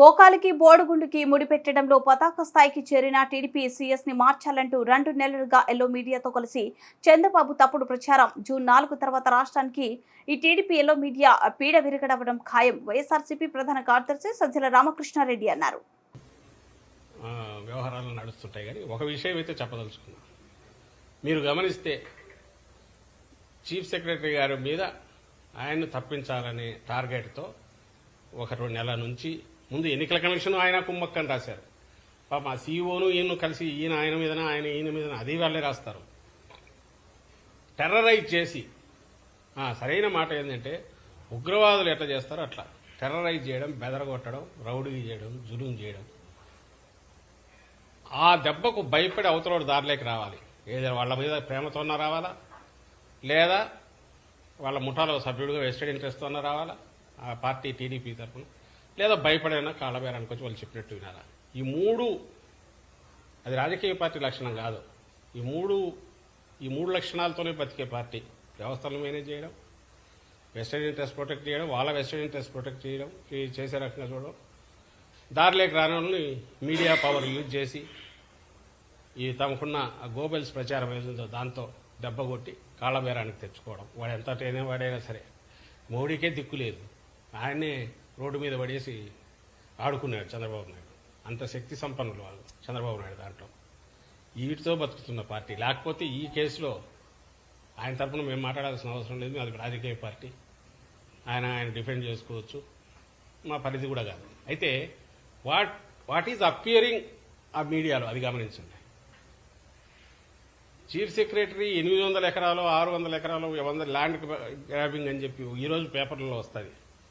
మోకాలికి బోడుగుండుకి ముడిపెట్టడంలో పతాక స్థాయికి చేరిన టీడీపీ సీఎస్ని మార్చాలంటూ రెండు నెలలుగా ఎల్లో మీడియాతో కలిసి చంద్రబాబు తప్పుడు ప్రచారం. జూన్ నాలుగు తర్వాత రాష్ట్రానికి ఈ టీడీపీ ఎల్లో మీడియా పీడ విరగడవడం ఖాయం. వైఎస్ఆర్సీపీ ప్రధాన కార్యదర్శి సజ్జల రామకృష్ణారెడ్డి అన్నారు. వ్యవహారాలు నడుస్తుంటాయి కానీ ఒక విషయం అయితే చెప్పదలుచుకున్నా. మీరు గమనిస్తే చీఫ్ సెక్రటరీ గారి మీద ఆయన్ను తప్పించాలనే టార్గెట్తో ఒక రెండు నెలల నుంచి ముందు ఎన్నికల కమిషన్ ఆయన కుమ్మక్కని రాశారు. పాప ఆ సీఈఓను ఈయన కలిసి ఈయన ఆయన మీదన ఆయన ఈయన మీదన అది వాళ్ళే రాస్తారు. టెర్రరైజ్ చేసి సరైన మాట ఏంటంటే ఉగ్రవాదులు ఎట్లా చేస్తారో అట్లా. టెర్రరైజ్ చేయడం బెదరగొట్టడం రౌడీ చేయడం జులుం చేయడం. ఆ దెబ్బకు భయపడి అవతల దారిలోకి రావాలి. ఏదైనా వాళ్ళ మీద ప్రేమతోన్నా రావాలా? లేదా వాళ్ళ ముఠాలో సభ్యుడిగా వెస్టెడ్ ఇంట్రెస్ట్తోన్నా రావాలా? ఆ పార్టీ టీడీపీ తరఫున లేదా భయపడైనా కాళ్ళబేరానికి వచ్చి వాళ్ళు చెప్పినట్టు వినాలా. ఈ మూడు అది రాజకీయ పార్టీ లక్షణం కాదు. ఈ మూడు ఈ మూడు లక్షణాలతోనే బతికే పార్టీ. వ్యవస్థలను మేనేజ్ చేయడం వెస్టర్న్ ఇంట్రెస్ట్ ప్రొటెక్ట్ చేయడం వాళ్ళ వెస్టర్న్ ఇంట్రెస్ట్ ప్రొటెక్ట్ చేయడం ఈ చేసే రకంగా చూడడం. దారిలోకి రాని మీడియా పవర్ యూజ్ చేసి ఈ తమకున్న గోబెల్స్ ప్రచారం ఏదో దాంతో దెబ్బ కొట్టి కాళ్ళబేరానికి తెచ్చుకోవడం. వాడు ఎంత ట్రైన్ వాడైనా సరే మోడీకే దిక్కు లేదు. ఆయన్నే రోడ్డు మీద పడేసి ఆడుకున్నాడు చంద్రబాబు నాయుడు. అంత శక్తి సంపన్నులు వాళ్ళు చంద్రబాబు నాయుడు దాంట్లో. వీటితో బతుకుతున్న పార్టీ. లేకపోతే ఈ కేసులో ఆయన తరఫున మేము మాట్లాడాల్సిన అవసరం లేదు. అది రాజకీయ పార్టీ. ఆయన ఆయన డిఫెండ్ చేసుకోవచ్చు. మా పరిధి కూడా కాదు. అయితే వాట్ వాట్ ఈజ్ అపియరింగ్ ఆ మీడియాలో? అది గమనించండి. చీఫ్ సెక్రటరీ ఎనిమిది వందల ఎకరాలు ఆరు వందల ఎకరాలు వంద ల్యాండ్ గ్రాబింగ్ అని చెప్పి ఈ రోజు పేపర్లలో వస్తుంది.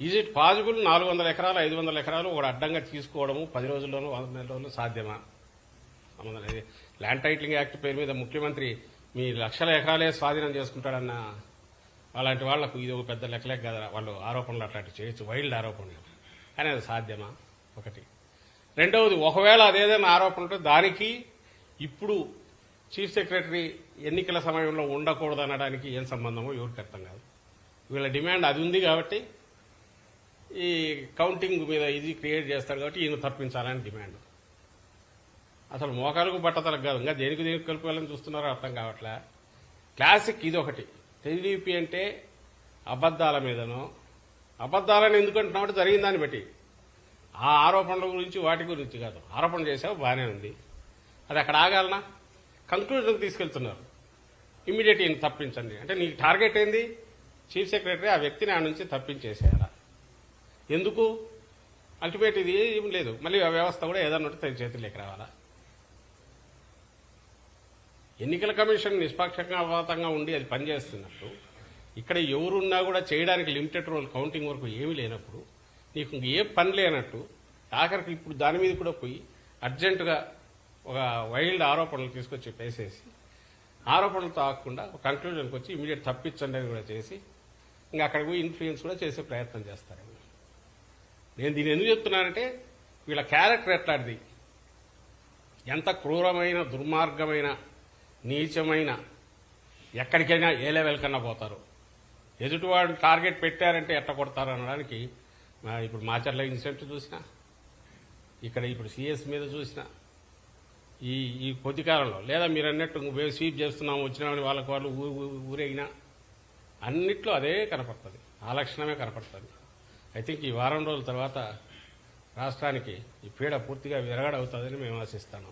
ఈజ్ ఇట్ పాసిబుల్ నాలుగు వందల ఎకరాలు ఐదు వందల ఎకరాలు ఒక అడ్డంగా తీసుకోవడము పది రోజుల్లోనూ వంద నెల సాధ్యమా? ల్యాండ్ టైటిలింగ్ యాక్ట్ పేరు మీద ముఖ్యమంత్రి మీ లక్షల ఎకరాలే స్వాధీనం చేసుకుంటాడన్న అలాంటి వాళ్ళకు ఇది ఒక పెద్ద లెక్కలే కదా. వాళ్ళు ఆరోపణలు అట్లాంటివి చేయొచ్చు. వైల్డ్ ఆరోపణలు. కానీ అది సాధ్యమా? ఒకటి. రెండవది ఒకవేళ అదేదైనా ఆరోపణ ఉంటే దానికి ఇప్పుడు చీఫ్ సెక్రటరీ ఎన్నికల సమయంలో ఉండకూడదు అనడానికి ఏం సంబంధమో ఎవరికి అర్థం కాదు. వీళ్ళ డిమాండ్ అది ఉంది కాబట్టి ఈ కౌంటింగ్ మీద ఇది క్రియేట్ చేస్తాడు కాబట్టి ఈయన తప్పించాలని డిమాండ్. అసలు మోకాలకు బట్టతలకు కాదు ఇంకా దేనికి దేనికి కలుపుకోవాలని చూస్తున్నారో అర్థం కావట్లే. క్లాసిక్ ఇది ఒకటి. టీడీపీ అంటే అబద్దాల మీదనో అబద్దాలని ఎందుకంటున్నామంటే జరిగిన దాన్ని బట్టి. ఆ ఆరోపణల గురించి వాటి గురించి కాదు. ఆరోపణ చేసావు బాగానే ఉంది. అది అక్కడ ఆగాలనా? కంక్లూజన్కి తీసుకెళ్తున్నారు. ఇమ్మీడియట్ ఈయన తప్పించండి. అంటే నీకు టార్గెట్ ఏంది? చీఫ్ సెక్రటరీ ఆ వ్యక్తిని ఆ నుంచి తప్పించేసేయాలా? ఎందుకు? అల్టిమేట్ ఇది ఏం లేదు. మళ్ళీ ఆ వ్యవస్థ కూడా ఏదన్నా ఉంటే తన చేతుల్లోకి రావాలా? ఎన్నికల కమిషన్ నిష్పక్షపాతంగా ఉండి అది పనిచేస్తున్నప్పుడు ఇక్కడ ఎవరున్నా కూడా చేయడానికి లిమిటెడ్ రోల్ కౌంటింగ్ వరకు ఏమీ లేనప్పుడు నీకు ఇంక ఏ పని లేనట్టు ఆఖరికి ఇప్పుడు దాని మీద కూడా పోయి అర్జెంటుగా ఒక వైల్డ్ ఆరోపణలు తీసుకొచ్చి పేసేసి ఆరోపణలతో ఆకుండా ఒక కంక్లూజన్కి వచ్చి ఇమీడియట్ తప్పించండి అని కూడా చేసి ఇంకా అక్కడికి పోయి ఇన్ఫ్లుయెన్స్ కూడా చేసే ప్రయత్నం చేస్తారు. నేను దీన్ని ఎందుకు చెప్తున్నానంటే వీళ్ళ క్యారెక్టర్ ఎట్లాంటిది? ఎంత క్రూరమైన దుర్మార్గమైన నీచమైన ఎక్కడికైనా ఏ లెవెల్ కన్నా పోతారు. ఎదుటివాడు టార్గెట్ పెట్టారంటే ఎట్ట కొడతారు అనడానికి ఇప్పుడు మాచర్ల ఇన్సిడెంట్ చూసిన ఇక్కడ ఇప్పుడు సిఎస్ మీద చూసిన ఈ ఈ కొద్ది కాలంలో లేదా మీరు అన్నట్టు మేము స్వీప్ చేస్తున్నాం వచ్చినామని వాళ్ళకి వాళ్ళు ఊరేగినా అన్నిట్లో అదే కనపడుతుంది. ఆ లక్షణమే కనపడుతుంది. ఐ థింక్ ఈ వారం రోజుల తర్వాత రాష్ట్రానికి ఈ పీడ పూర్తిగా విరగడవుతుందని మేము ఆశిస్తాము